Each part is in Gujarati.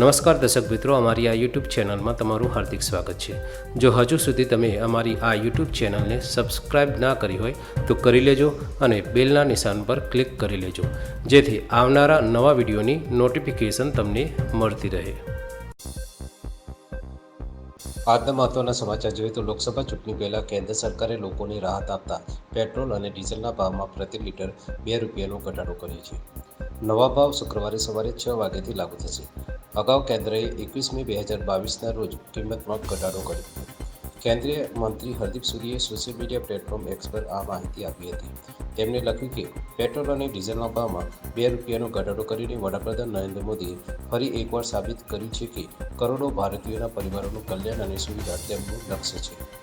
નમસ્કાર દર્શક મિત્રો, અમારી આ યુટ્યુબ ચેનલમાં તમારું હાર્દિક સ્વાગત છે. જો હજુ સુધી તમે અમારી આ યુટ્યુબ ચેનલને સબસ્ક્રાઇબ ના કરી હોય, તો કરી લેજો અને બેલના નિશાન પર ક્લિક કરી લેજો. જેથી આવનારા નવા વિડીયોની નોટિફિકેશન તમને મળતી રહે. આજના મહત્વના સમાચાર જોઈએ તો લોકસભા ચૂંટણી પહેલાં કેન્દ્ર સરકારે લોકોને રાહત આપતા પેટ્રોલ અને ડીઝલના ભાવમાં પ્રતિ લીટર બે રૂપિયાનો ઘટાડો કર્યો છે. નવા ભાવ શુક્રવારે સવારે છ વાગ્યાથી લાગુ થશે. અગાઉ કેન્દ્રએ એકવીસમી બે હજાર બાવીસના રોજ કિંમતમાં ઘટાડો કર્યો. કેન્દ્રીય મંત્રી હરદીપ સુરીએ સોશિયલ મીડિયા પ્લેટફોર્મ એક્સ પર આ માહિતી આપી હતી. તેમણે લખ્યું કે, પેટ્રોલ અને ડીઝલના ભાવમાં બે રૂપિયાનો ઘટાડો કરીને વડાપ્રધાન નરેન્દ્ર મોદીએ ફરી એકવાર સાબિત કર્યું છે કે, કરોડો ભારતીયોના પરિવારોનું કલ્યાણ અને સુવિધા તેમનું લક્ષ્ય છે.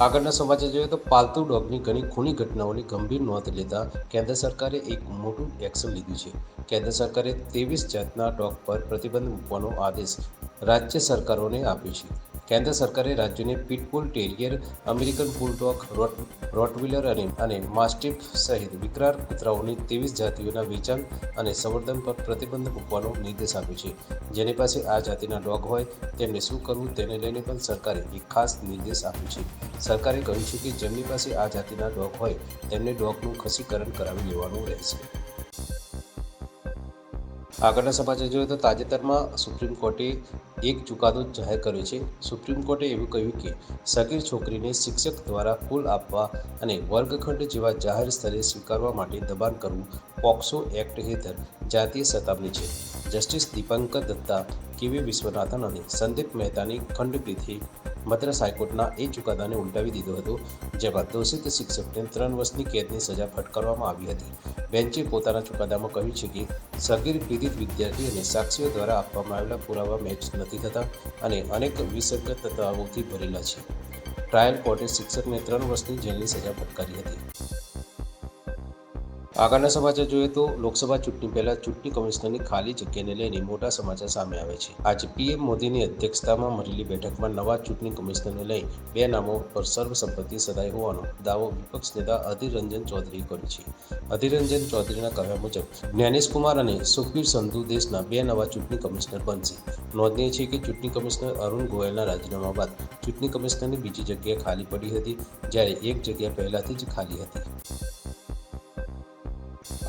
આગળના સમાચાર જોઈએ તો પાલતુ ડોગની ઘણી ખૂની ઘટનાઓની ગંભીર નોંધ લેતા કેન્દ્ર સરકારે એક મોટું એક્શન લીધું છે. કેન્દ્ર સરકારે ત્રેવીસ જાતના ડોગ પર પ્રતિબંધ મૂકવાનો આદેશ રાજ્ય સરકારોને આપ્યો છે. કેન્દ્ર સરકારે રાજ્યોને pitbull terrier, American bulldog, rott, rottweiler અને અને માસ્ટિફ સહિત વિકરાળ કૂતરાઓની ત્રેવીસ જાતિઓના વેચાણ અને સંવર્ધન પર પ્રતિબંધ મૂકવાનો નિર્દેશ આપ્યો છે. જેની પાસે આ જાતિના ડોગ હોય, તેમને શું કરવું તેને લઈને પણ સરકારે એક ખાસ નિર્દેશ આપ્યો છે. સરકારે કહ્યું છે કે જેમની પાસે આ જાતિના ડોગ હોય, તેમને ડોગનું ખસીકરણ કરાવી લેવાનું રહેશે. આગળના સમાચાર જોઈએ તો તાજેતરમાં સુપ્રીમ કોર્ટે એક ચુકાદો જાહેર કર્યો છે. સુપ્રીમ કોર્ટે એવું કહ્યું કે સગીર છોકરીને શિક્ષક દ્વારા ફૂલ આપવા અને વર્ગખંડ જેવા જાહેર સ્થળે સ્વીકારવા માટે દબાણ કરવું પોક્સો એક્ટ હેઠળ જાતીય સતામણી છે. જસ્ટિસ દીપંકર દત્તા, કેવી વિશ્વનાથન અને સંદીપ મહેતાની ખંડપીઠે મદ્રાસ હાઈકોર્ટના એ ચુકાદાને ઉલટાવી દીધો હતો જેમાં દોષિત શિક્ષકને ત્રણ વર્ષની કેદની સજા ફટકારવામાં આવી હતી. બેન્ચે પોતાના ચુકાદામાં કહ્યું છે કે, સગીર પીડિત વિદ્યાર્થીઓને સાક્ષીઓ દ્વારા આપવામાં આવેલા પુરાવા મેચ નથી થતા અને અનેક વિસંગતતાઓથી ભરેલા છે. ટ્રાયલ કોર્ટે શિક્ષકને ત્રણ વર્ષની જેલની સજા ફટકારી હતી. આગળના સમાચાર જોઈએ તો લોકસભા ચૂંટણી પહેલા ચૂંટણી કમિશનરની ખાલી જગ્યાને લઈને મોટા સમાચાર સામે આવે છે. આજે પીએમ મોદીની અધ્યક્ષતામાં મળેલી બેઠકમાં નવા ચૂંટણી કમિશનરને લઈ બે નામો પર સર્વસંમતિ સદાય હોવાનો દાવો વિપક્ષ નેતા અધિર રંજન ચૌધરીએ કર્યો છે. અધિર રંજન ચૌધરીના કહ્યા મુજબ, જ્ઞાનેશ કુમાર અને સુખબીર સંધુ દેશના બે નવા ચૂંટણી કમિશનર બનશે. નોંધનીય છે કે ચૂંટણી કમિશનર અરુણ ગોયલના રાજીનામા બાદ ચૂંટણી કમિશનરની બીજી જગ્યા ખાલી પડી હતી, જ્યારે એક જગ્યા પહેલાથી જ ખાલી હતી.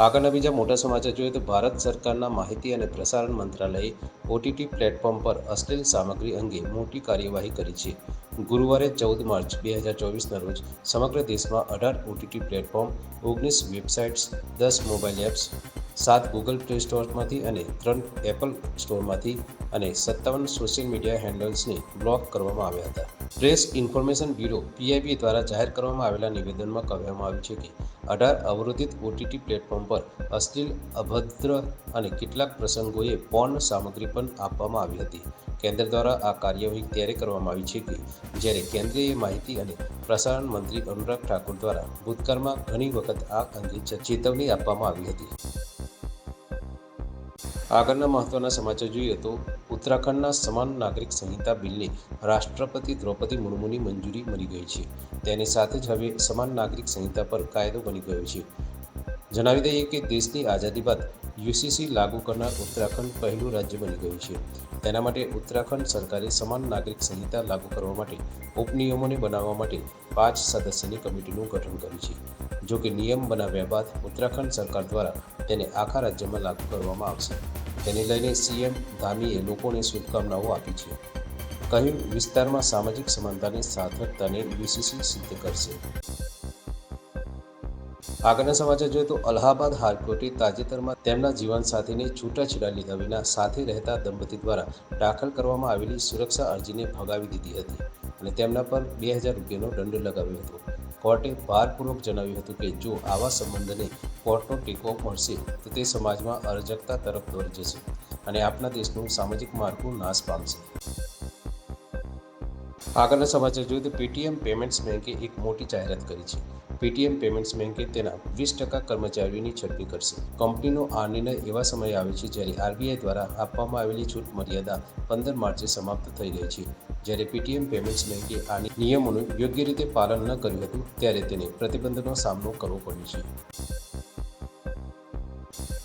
આગળના બીજા મોટા સમાચાર જોઈએ તો ભારત સરકારના માહિતી અને પ્રસારણ મંત્રાલયે ઓટીટી પ્લેટફોર્મ પર અશ્લીલ સામગ્રી અંગે મોટી કાર્યવાહી કરી છે. ગુરુવારે ચૌદ માર્ચ બે હજાર ચોવીસના રોજ સમગ્ર દેશમાં અઢાર ઓટીટી પ્લેટફોર્મ, ઓગણીસ વેબસાઇટ્સ, દસ મોબાઈલ એપ્સ સાત ગૂગલ પ્લે સ્ટોરમાંથી અને ત્રણ એપલ સ્ટોરમાંથી અને સત્તાવન સોશિયલ મીડિયા હેન્ડલ્સને બ્લોક કરવામાં આવ્યા હતા. પ્રેસ ઇન્ફોર્મેશન બ્યુરો પીઆઈબી દ્વારા જાહેર કરવામાં આવેલા નિવેદનમાં કહેવામાં આવ્યું છે કે, અઢાર અવરોધિત ઓટીટી પ્લેટફોર્મ પર અશ્લીલ, અભદ્ર અને કેટલાક પ્રસંગોએ પોર્ન સામગ્રી પણ આપવામાં આવી હતી. કેન્દ્ર દ્વારા આ કાર્યવાહી ત્યારે કરવામાં આવી છે કે, જ્યારે કેન્દ્રીય માહિતી અને પ્રસારણ મંત્રી અનુરાગ ઠાકુર દ્વારા ભૂતકાળમાં ઘણી વખત આ અંગે ચેતવણી આપવામાં આવી હતી. આગળના મહત્વના સમાચાર જોઈએ તો ઉત્તરાખંડના સમાન નાગરિક સંહિતા બિલને રાષ્ટ્રપતિ દ્રૌપદી મુર્મુની મંજૂરી મળી ગઈ છે. તેની સાથે જ હવે સમાન નાગરિક સંહિતા પર કાયદો બની ગયો છે. જણાવી દઈએ કે દેશની આઝાદી બાદ યુસીસી લાગુ કરનાર ઉત્તરાખંડ પહેલું રાજ્ય બની ગયું છે. તેના માટે ઉત્તરાખંડ સરકારે સમાન નાગરિક સંહિતા લાગુ કરવા માટે ઉપનિયમોને બનાવવા માટે પાંચ સદસ્યની કમિટીનું ગઠન કર્યું છે. જો કે નિયમ બનાવ્યા બાદ ઉત્તરાખંડ સરકાર દ્વારા તેને આખા રાજ્યમાં લાગુ કરવામાં આવશે. તેને લઈને સીએમ ધામીએ લોકોને શુભકામનાઓ આપી છે. કહ્યું, વિસ્તારમાં સામાજિક સમાનતાની સાર્થકતાને યુસીસી સિદ્ધ કરશે. આગળના સમાચાર જોઈએ તો અલ્હાબાદ હાઈકોર્ટે તાજેતરમાં તેમના જીવનસાથીને છૂટાછેડા લીધા વિના સાથે રહેતા દંપતી દ્વારા દાખલ કરવામાં આવેલી સુરક્ષા અરજીને ફગાવી દીધી હતી અને તેમના પર બે હજાર રૂપિયાનો દંડ લગાવ્યો હતો. કોર્ટે ભારપૂર્વક જણાવ્યું હતું કે જો આવા સંબંધને કોર્ટનો ટેકો મળશે, તો તે સમાજમાં અરજકતા તરફ દોરી જશે અને આપણા દેશનું સામાજિક માળખું નાશ પામશે. આગળના સમાચાર જોઈએ તો પેટીએમ પેમેન્ટ્સ બેંકે એક મોટી જાહેરાત કરી છે. પેટીએમ પેમેન્ટ્સ બેંકે તેના વીસ ટકા કર્મચારીઓની છટણી કરશે. કંપનીનો આ નિર્ણય એવા સમયે આવે છે જ્યારે આરબીઆઈ દ્વારા આપવામાં આવેલી છૂટ મર્યાદા પંદર માર્ચે સમાપ્ત થઈ ગઈ છે. જ્યારે પેટીએમ પેમેન્ટ્સ બેંકે આ નિયમોનું યોગ્ય રીતે પાલન ન કર્યું હતું, ત્યારે તેને પ્રતિબંધનો સામનો કરવો પડ્યો છે.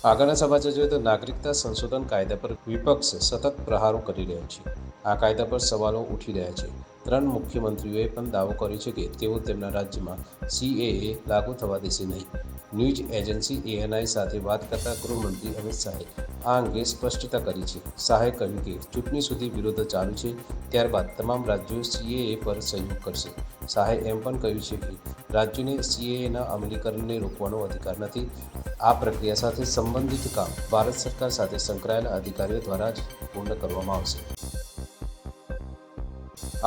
આગળના સમાચાર જોઈએ તો નાગરિકતા સંશોધન કાયદા પર વિપક્ષ સતત પ્રહારો કરી રહ્યો છે. આ કાયદા પર સવાલો ઉઠી રહ્યા છે. ત્રણ મુખ્યમંત્રીઓએ પણ દાવો કર્યો છે કે તેઓ તેમના રાજ્યમાં સીએએ લાગુ થવા દેશે નહીં. ન્યૂઝ એજન્સી એએનઆઈ સાથે વાત કરતા ગૃહમંત્રી અમિત શાહે આ અંગે સ્પષ્ટતા કરી છે. શાહે કહ્યું કે ચૂંટણી સુધી વિરોધ ચાલુ છે, ત્યારબાદ તમામ રાજ્યો સીએએ પર સહયોગ કરશે. શાહે એમ પણ કહ્યું છે કે રાજ્યોને સીએએના અમલીકરણને રોકવાનો અધિકાર નથી. આ પ્રક્રિયા સાથે સંબંધિત કામ ભારત સરકાર સાથે સંકળાયેલા અધિકારીઓ દ્વારા જ પૂર્ણ કરવામાં આવશે.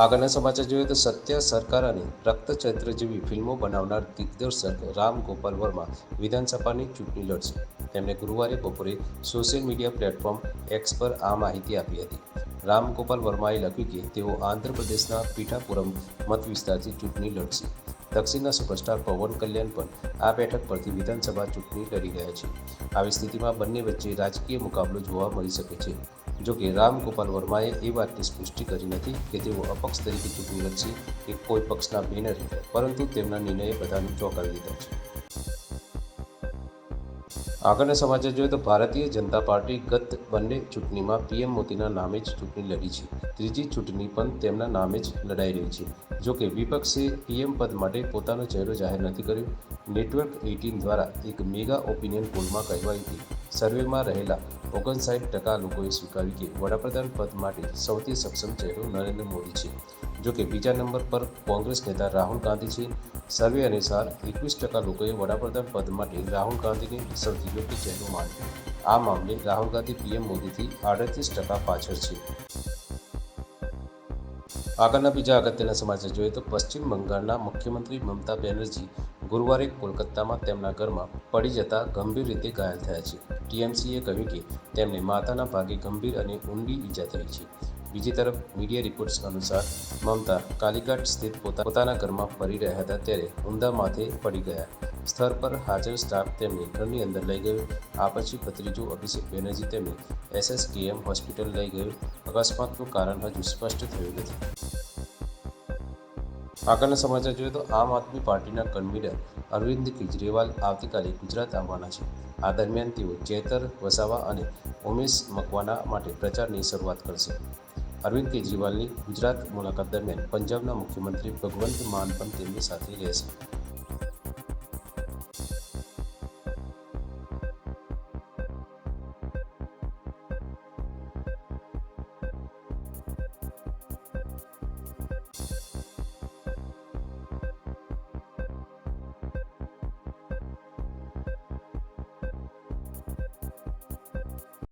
આગળના સમાચાર જોઈએ તો સત્ય, સરકાર અને રક્તચૈત્ર જેવી ફિલ્મો બનાવનાર દિગ્દર્શક રામ ગોપાલ વર્મા વિધાનસભાની ચૂંટણી લડશે. તેમણે ગુરુવારે બપોરે સોશિયલ મીડિયા પ્લેટફોર્મ એક્સ પર આ માહિતી આપી હતી. રામ ગોપાલ વર્માએ લખ્યું કે તેઓ આંધ્રપ્રદેશના પીઠાપુરમ મત વિસ્તારથી ચૂંટણી લડશે. દક્ષિણના સુપરસ્ટાર પવન કલ્યાણ પણ આ બેઠક પરથી વિધાનસભા ચૂંટણી લડી રહ્યા છે. આવી સ્થિતિમાં બંને વચ્ચે રાજકીય મુકાબલો જોવા મળી શકે છે. જોકે રામ ગોપાલ વર્માએ એ વાતની પુષ્ટિ કરી નથી કે તેઓ અપક્ષ તરીકે ચૂંટણી લડશે કે કોઈ પક્ષના બેનર હેઠળ, પરંતુ તેમના નિર્ણયે બધાને ચોંકાવી દીધા છે. આગળના સમાચાર જોઈએ તો ભારતીય જનતા પાર્ટી ગત બંને ચૂંટણીમાં પીએમ મોદીના નામે જ ચૂંટણી લડી છે. ત્રીજી ચૂંટણી પણ તેમના નામે જ લડાઈ રહી છે. જોકે વિપક્ષે પીએમ પદ માટે પોતાનો ચહેરો જાહેર નથી કર્યો. નેટવર્ક એઇટીન દ્વારા એક મેગા ઓપિનિયન પોલમાં કહેવાયું કે સર્વેમાં રહેલા ઓગણસાઠ ટકા લોકોએ સ્વીકાર્યું કે વડાપ્રધાન પદ માટે સૌથી સક્ષમ ચહેરો નરેન્દ્ર મોદી છે. જોકે બીજા નંબર પર કોંગ્રેસ નેતા રાહુલ ગાંધી છે. સર્વે અનુસાર એકવીસ ટકા લોકોએ વડાપ્રધાન પદ માટે રાહુલ ગાંધીને સૌથી યોગ્ય ચહેરો માન્યો. આ મામલે રાહુલ ગાંધી પીએમ મોદીથી આડત્રીસ ટકા પાછળ છે. આગળના બીજા અગત્યના સમાચાર જોઈએ તો પશ્ચિમ બંગાળના મુખ્યમંત્રી મમતા બેનર્જી ગુરુવારે કોલકાતામાં તેમના ઘરમાં પડી જતા ગંભીર રીતે ઘાયલ થયા છે. ટીએમસીએ કહ્યું કે તેમને માથાના ભાગે ગંભીર અને ઊંડી ઈજા થઈ છે. બીજી તરફ મીડિયા રિપોર્ટ્સ અનુસાર મમતા કાલીઘાટ સ્થિત પોતા- પોતાના ઘરમાં ફરી રહ્યા હતા ત્યારે ઉમદા માથે પડી ગયા. સ્થળ પર હાજર સ્ટાફ તેમને ઘરની અંદર લઈ ગયો. આ પછી ભત્રીજો અભિષેક બેનર્જી તેમને એસએસકેએમ હોસ્પિટલ લઈ ગયો. અકસ્માતનું કારણ હજુ સ્પષ્ટ થયું નથી. આગળના સમાચાર જોઈએ તો આમ આદમી પાર્ટીના કન્વીનર અરવિંદ કેજરીવાલ આવતીકાલે ગુજરાત આવવાના છે. આ દરમિયાન તેઓ ચેતર, વસાવા અને ઉમેશ મકવાના માટે પ્રચારની શરૂઆત કરશે. અરવિંદ કેજરીવાલની ગુજરાત મુલાકાત દરમિયાન પંજાબના મુખ્યમંત્રી ભગવંત માન પણ તેમની સાથે રહેશે.